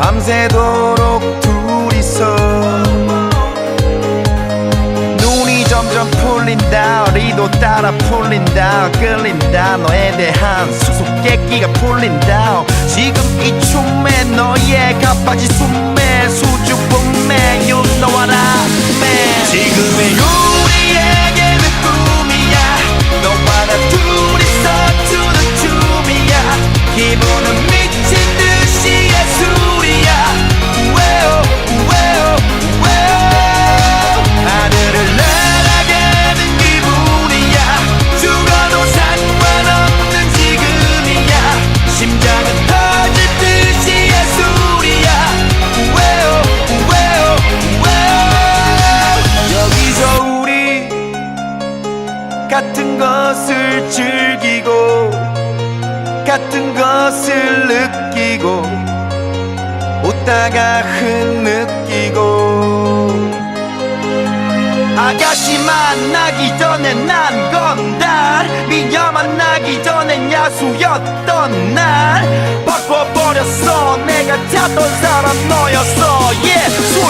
밤새도록 둘이서 눈이 점점 풀린다 리도 따라 풀린다 끌린다. 너에 대한 수수께끼가 풀린다. 지금 이 춤에 너의 가빠지 같은 것을 즐기고 같은 것을 느끼고 웃다가 흐느끼고. 아가씨 만나기 전에 난 건달 미녀 만나기 전엔 야수였던 날. 바꿔버렸어. 내가 찾던 사람 너였어. 예술